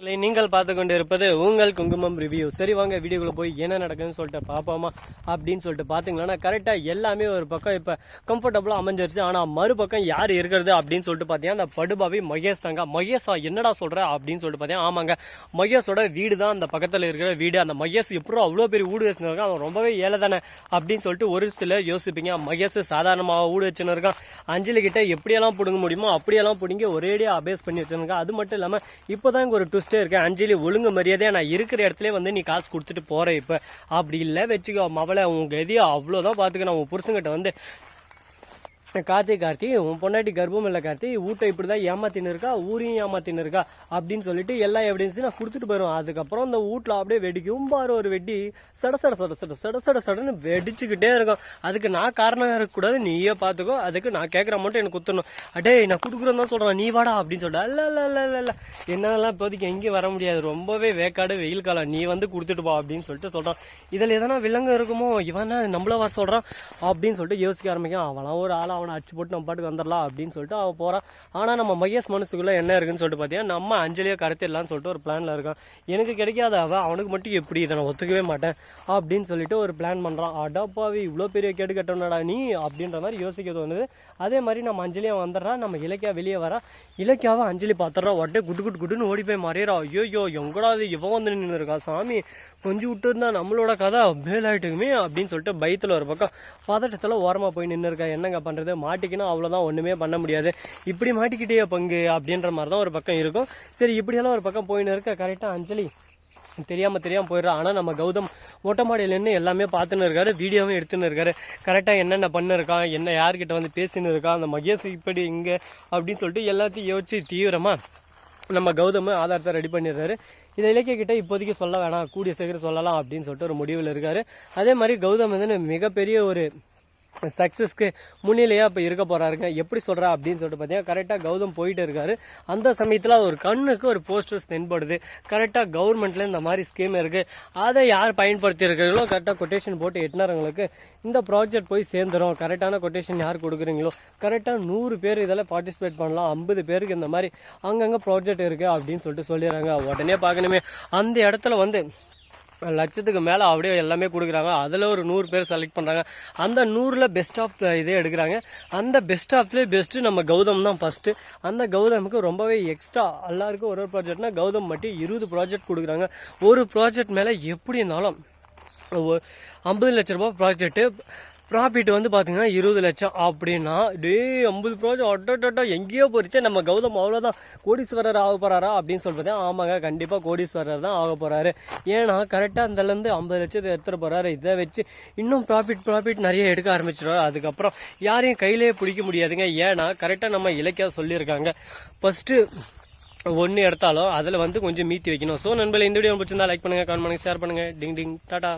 நீங்கள் பார்த்து கொண்டு இருப்பது உங்கள் குங்குமம் ரிவ்யூ சரி வாங்க வீடியோக்குள்ள போய் என்ன நடக்குதுன்னு சொல்லிட்டு பார்ப்போமா அப்படின்னு சொல்லிட்டு பார்த்தீங்கன்னா கரெக்டாக எல்லாமே ஒரு பக்கம் இப்போ கம்ஃபர்டபுளாக அமைஞ்சிருச்சு. ஆனால் மறுபக்கம் யார் இருக்கிறது அப்படின்னு சொல்லிட்டு பார்த்தீங்கன்னா அந்த படுபாவி மகேஷ் தாங்க. மகேஷா என்னடா சொல்கிற அப்படின்னு சொல்லிட்டு பார்த்தீங்கன்னா ஆமாங்க. மகேஷோட வீடு தான் அந்த பக்கத்தில் இருக்கிற வீடு. அந்த மகேஷ் எப்பறம் அவ்வளோ பெரிய வீடு வச்சுன்னு இருக்கான் அவன் ரொம்பவே ஏழை தானே அப்படின்னு சொல்லிட்டு ஒரு சில யோசிப்பீங்க. மகேஷ் சாதாரணமாக வீடு வச்சுன்னு இருக்கான் அஞ்சலி கிட்ட எப்படியெல்லாம் பிடுங்க முடியுமோ அப்படியெல்லாம் பிடுங்கி ஒரேடியாக அபேஸ் பண்ணி வச்சிருக்கான் அது மட்டும் இல்லாமல் இப்போதான் ஒரு ஒரு ட்விஸ்டே இருக்கேன். அஞ்சலி ஒழுங்கு மரியாதையாக நான் இருக்கிற இடத்துல வந்து நீ காசு கொடுத்துட்டு போகிற இப்போ. அப்படி இல்லை வச்சுக்கோ. மவளை உன் கதியை அவ்வளோதான் பார்த்துக்க நான் உன் புருஷங்கிட்ட வந்து கார்த்தி கார்த்தி உன் பொண்டாட்டி கர்ப்பம் இல்லை கார்த்தி வீட்டை இப்படி தான் ஏமாத்தின்னு இருக்கா ஊரையும் ஏமாத்தின்னு இருக்கா அப்படின்னு சொல்லிட்டு எல்லா எவிடன்ஸையும் நான் கொடுத்துட்டு போயிடும் அதுக்கப்புறம் அந்த வீட்டில் அப்படியே வெடிக்கும். பாரு ஒரு வெடி சட சட சட சட சட சட சடன்னு வெடிச்சுக்கிட்டே இருக்கும். அதுக்கு நான் காரணம் இருக்கக்கூடாது. நீயே பார்த்துக்கோ அதுக்கு நான் கேட்குற மட்டும் எனக்கு குத்தணும் அடே நான் கொடுக்குறேன்னு தான் சொல்கிறேன் நீ வாடா அப்படின்னு சொல்லிட்டு இல்லை இல்லை இல்லை இல்ல இப்போதைக்கு எங்கேயும் வர முடியாது. ரொம்பவே வேக்காடு வெயில் காலம். நீ வந்து கொடுத்துட்டு போ அப்படின்னு சொல்லிட்டு சொல்கிறான் இதில் எதனா விலங்கு இருக்குமோ இவன் நம்மள வர சொல்கிறான் அப்படின்னு சொல்லிட்டு யோசிக்க ஆரம்பிக்கும் அவனாம் ஒரு ஆளாக அவனை அடிச்சு போட்டு நம்ம பாட்டுக்கு வந்துடலாம் அப்படின்னு சொல்லிட்டு அவன் போகிறான் ஆனால் நம்ம மகேஷ் மனசுக்குள்ளே என்ன இருக்குன்னு சொல்லிட்டு பார்த்தீங்கன்னா நம்ம அஞ்சலியை கடத்திடலான்னு சொல்லிட்டு ஒரு பிளானில் இருக்கான் எனக்கு கிடைக்காத அவன் அவனுக்கு மட்டும் எப்படி இதை நான் ஒத்துக்கவே மாட்டேன் அப்படின்னு சொல்லிட்டு ஒரு பிளான் பண்ணுறான் அடப்பாவி இவ்வளோ பெரிய கேடு கட்டணடா நீ அப்படின்ற மாதிரி யோசிக்க தோணுது அதே மாதிரி நம்ம அஞ்சலியை வந்துடுறான் நம்ம இலக்கியா வெளியே வரா. இலக்கியாவை அஞ்சலி பார்த்துட்றா உடனே குட்டு குட்டு குட்டுன்னு ஓடி போய் மறையிறா. ஐயோ எங்கடா அது இவன் வந்து நின்று இருக்கா? சாமி கொஞ்சம் விட்டு இருந்தா நம்மளோட கதை மேலாயிட்டுக்குமே அப்படின்னு சொல்லிட்டு பயத்தில் ஒரு பக்கம் பதட்டத்தில் ஓரமாக போய் நின்று இருக்கா. என்னங்க பண்ணுறது மாட்டிக்கினா அவ்வளோதான் ஒன்றுமே பண்ண முடியாது. இப்படி மாட்டிக்கிட்டே பங்கு அப்படின்ற மாதிரி தான் ஒரு பக்கம் இருக்கும். சரி இப்படியெல்லாம் ஒரு பக்கம் போயின்னு இருக்க. கரெக்டாக அஞ்சலி. தெரியாம தெரியாமல் போயிடுறா. ஆனால் நம்ம கௌதம் ஓட்டமாடியிலேருந்து நின்று எல்லாமே பார்த்துன்னு இருக்காரு. வீடியோவும் எடுத்துன்னு இருக்காரு. கரெக்டாக என்னென்ன பண்ணிருக்கான் என்ன யார்கிட்ட வந்து பேசின்னு இருக்கான் அந்த மகேஷ் இப்படி இங்கே அப்படின்னு சொல்லிட்டு எல்லாத்தையும் யோசிச்சு தீவிரமாக நம்ம கௌதம் ஆதாரத்தை ரெடி பண்ணிடுறாரு. இதை இலக்கிய கிட்ட இப்போதைக்கு சொல்ல வேணாம். கூடிய சீக்கிரம் சொல்லலாம் அப்படின்னு சொல்லிட்டு ஒரு முடிவில் இருக்காரு. அதே மாதிரி கௌதம் வந்து மிகப்பெரிய ஒரு சக்ஸஸ்க்கு முன்னிலையாக இப்போ இருக்க போகிறாருங்க எப்படி சொல்கிறா அப்படின்னு சொல்லிட்டு பார்த்தீங்கன்னா கரெக்டாக கௌதம் போயிட்டு இருக்காரு. அந்த சமயத்தில் ஒரு கண்ணுக்கு ஒரு போஸ்டர்ஸ் தென்படுது. கரெக்டாக கவர்மெண்ட்டில் இந்த மாதிரி ஸ்கீம் இருக்குது அதை யார் பயன்படுத்தி இருக்கிறீங்களோ கரெக்டாக கொட்டேஷன் போட்டு எட்டினாரங்களுக்கு இந்த ப்ராஜெக்ட் போய் சேர்ந்துரும். கரெக்டான கொட்டேஷன் யார் கொடுக்குறீங்களோ கரெக்டாக நூறு பேர் இதில் பார்ட்டிசிபேட் பண்ணலாம். ஐம்பது பேருக்கு இந்த மாதிரி அங்கங்கே ப்ராஜெக்ட் இருக்குது அப்படின்னு சொல்லிட்டு சொல்லிடுறாங்க. உடனே பார்க்கணுமே. அந்த இடத்துல வந்து லட்சத்துக்கு மேலே அப்படியே எல்லாமே கொடுக்குறாங்க. அதில் ஒரு நூறு பேர் செலக்ட் பண்ணுறாங்க அந்த நூறில் பெஸ்ட் ஆஃப் இதே எடுக்கிறாங்க. அந்த பெஸ்ட் ஆஃப்லேயே பெஸ்ட்டு நம்ம கௌதம் தான் ஃபஸ்ட்டு அந்த கௌதமுக்கு ரொம்பவே எக்ஸ்ட்ரா எல்லாருக்கும் ஒரு ஒரு ப்ராஜெக்ட்னா கௌதம் மட்டும் இருபது ப்ராஜெக்ட் கொடுக்குறாங்க. ஒரு ப்ராஜெக்ட் மேலே எப்படி இருந்தாலும் ஐம்பது லட்ச ரூபா ப்ராஜெக்ட்டு ப்ராஃபிட் வந்து பார்த்தீங்கன்னா இருபது லட்சம் அப்படின்னா டே ஐம்பது ப்ராஜெக்ட் அட்டா எங்கேயோ போரிச்சே நம்ம கௌதம் அவ்வளோதான் கோடீஸ்வரர் ஆக போகிறாரா அப்படின்னு சொல்கிறது ஆமாங்க கண்டிப்பாக கோடீஸ்வரர் தான் ஆக போகிறாரு ஏன்னா கரெக்டாக அந்தலேருந்து ஐம்பது லட்சத்தை எடுத்துகிட்டு போகிறாரு இதை வச்சு இன்னும் ப்ராஃபிட் ப்ராஃபிட் நிறைய எடுக்க ஆரம்பிச்சிடுவார் அதுக்கப்புறம் யாரையும் கையிலேயே பிடிக்க முடியாதுங்க. ஏன்னா கரெக்டாக நம்ம இலக்கியா சொல்லியிருக்காங்க. ஃபஸ்ட்டு ஒன்று எடுத்தாலும் அதில் வந்து கொஞ்சம் மீத்தி வைக்கணும். ஸோ நண்பர்கள் இந்த வீடியோ பிடிச்சிருந்தா லைக் பண்ணுங்கள் கமெண்ட் பண்ணுங்கள் ஷேர் பண்ணுங்கள் டிங் டிங் டாடா.